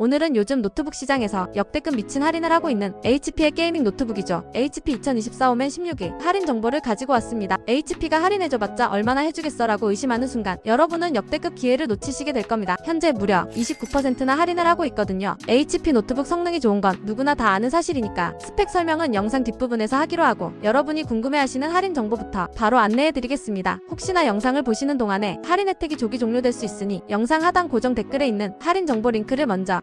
오늘은 요즘 노트북 시장에서 역대급 미친 할인을 하고 있는 HP의 게이밍 노트북이죠. HP 2024 오멘 16일 할인 정보를 가지고 왔습니다. HP가 할인해줘봤자 얼마나 해주겠어라고 의심하는 순간 여러분은 역대급 기회를 놓치시게 될 겁니다. 현재 무려 29%나 할인을 하고 있거든요. HP 노트북 성능이 좋은 건 누구나 다 아는 사실이니까 스펙 설명은 영상 뒷부분에서 하기로 하고 여러분이 궁금해하시는 할인 정보부터 바로 안내해드리겠습니다. 혹시나 영상을 보시는 동안에 할인 혜택이 조기 종료될 수 있으니 영상 하단 고정 댓글에 있는 할인 정보 링크를 먼저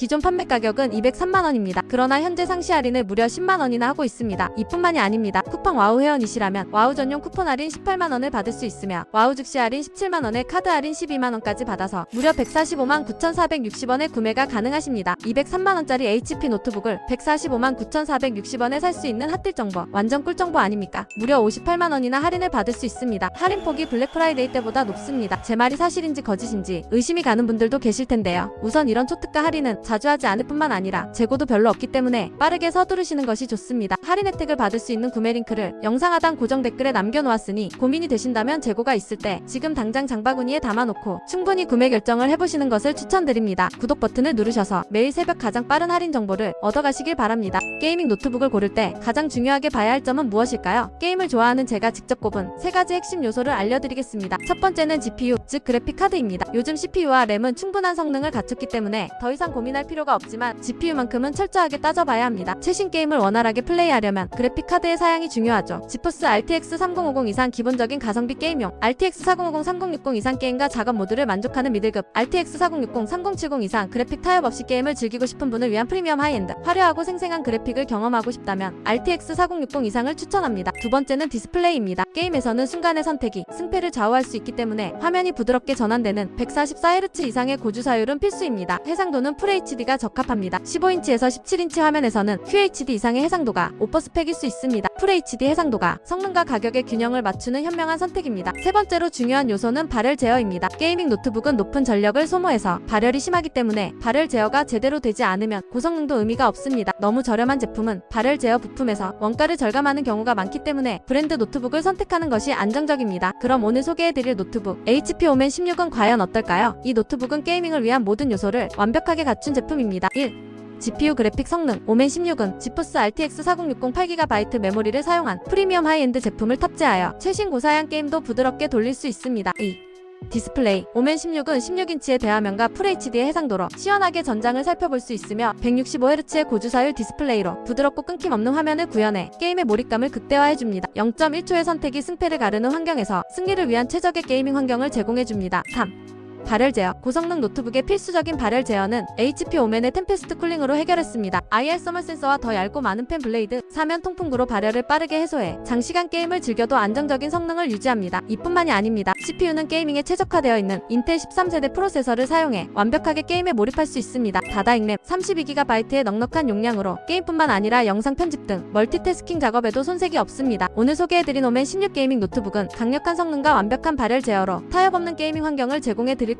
기존 판매 가격은 203만 원입니다. 그러나 현재 상시 할인을 무려 10만 원이나 하고 있습니다. 이뿐만이 아닙니다. 쿠팡 와우 회원이시라면 와우 전용 쿠폰 할인 18만 원을 받을 수 있으며 와우 즉시 할인 17만 원에 카드 할인 12만 원까지 받아서 무려 145만 9,460원에 구매가 가능하십니다. 203만 원짜리 HP 노트북을 145만 9,460원에 살 수 있는 핫딜 정보 완전 꿀 정보 아닙니까? 무려 58만 원이나 할인을 받을 수 있습니다. 할인 폭이 블랙 프라이데이 때보다 높습니다. 제 말이 사실인지 거짓인지 의심이 가는 분들도 계실 텐데요. 우선 이런 초특가 할인은 자주 하지 않을 뿐만 아니라 재고도 별로 없기 때문에 빠르게 서두르시는 것이 좋습니다. 할인 혜택을 받을 수 있는 구매 링크를 영상 하단 고정 댓글에 남겨놓았으니 고민이 되신다면 재고가 있을 때 지금 당장 장바구니에 담아놓고 충분히 구매 결정을 해보시는 것을 추천드립니다. 구독 버튼을 누르셔서 매일 새벽 가장 빠른 할인 정보를 얻어가시길 바랍니다. 게이밍 노트북을 고를 때 가장 중요하게 봐야 할 점은 무엇일까요? 게임을 좋아하는 제가 직접 꼽은 세 가지 핵심 요소를 알려드리겠습니다. 첫 번째는 GPU, 즉 그래픽 카드입니다. 요즘 CPU와 램은 충분한 성능을 갖췄기 때문에 더 이상 고민할 필요가 없지만 GPU만큼은 철저하게 따져봐야 합니다. 최신 게임을 원활하게 플레이하려면 그래픽 카드의 사양이 중요하죠. 지포스 RTX 3050 이상 기본적인 가성비 게임용, RTX 4050, 3060 이상 게임과 작업 모드를 만족하는 미들급, RTX 4060, 3070 이상 그래픽 타협 없이 게임을 즐기고 싶은 분을 위한 프리미엄 하이엔드, 화려하고 생생한 그래픽을 경험하고 싶다면 RTX 4060 이상을 추천합니다. 두 번째는 디스플레이입니다. 게임에서는 순간의 선택이 승패를 좌우할 수 있기 때문에 화면이 부드럽게 전환되는 144Hz 이상의 고주 사율은 필수입니다. 해상도는 FHD가 적합합니다. 15인치에서 17인치 화면에서는 QHD 이상의 해상도가 오퍼 스펙일 수 있습니다. FHD 해상도가 성능과 가격의 균형을 맞추는 현명한 선택입니다. 세 번째로 중요한 요소는 발열 제어입니다. 게이밍 노트북은 높은 전력을 소모해서 발열이 심하기 때문에 발열 제어가 제대로 되지 않으면 고성능도 의미가 없습니다. 너무 저렴한 제품은 발열 제어 부품에서 원가를 절감하는 경우가 많기 때문에 브랜드 노트북을 선택하는 것이 안정적입니다. 그럼 오늘 소개해드릴 노트북 HP 오멘 16은 과연 어떨까요? 이 노트북은 게이밍을 위한 모든 요소를 완벽하게 갖춘 제품입니다. 1. GPU 그래픽 성능 오멘 16은 지포스 RTX 4060 8GB 메모리를 사용한 프리미엄 하이엔드 제품을 탑재하여 최신 고사양 게임도 부드럽게 돌릴 수 있습니다. 2. 디스플레이 오멘 16은 16인치의 대화면과 FHD의 해상도로 시원하게 전장을 살펴볼 수 있으며 165Hz의 고주사율 디스플레이로 부드럽고 끊김 없는 화면을 구현해 게임의 몰입감을 극대화해줍니다. 0.1초의 선택이 승패를 가르는 환경에서 승리를 위한 최적의 게이밍 환경을 제공해줍니다. 3. 발열 제어 고성능 노트북의 필수적인 발열 제어는 HP 오멘의 템페스트 쿨링으로 해결했습니다. IR 서머 센서와 더 얇고 많은 펜 블레이드, 사면 통풍구로 발열을 빠르게 해소해 장시간 게임을 즐겨도 안정적인 성능을 유지합니다. 이뿐만이 아닙니다. CPU는 게이밍에 최적화되어 있는 인텔 13세대 프로세서를 사용해 완벽하게 게임에 몰입할 수 있습니다. 다다 익 램 32GB의 넉넉한 용량으로 게임뿐만 아니라 영상 편집 등 멀티태스킹 작업에도 손색이 없습니다. 오늘 소개해드린 오멘 16 게이밍 노트북은 강력한 성능과 완벽한 발열 제어로 타협 없는 게이밍 환경을 제공해 드릴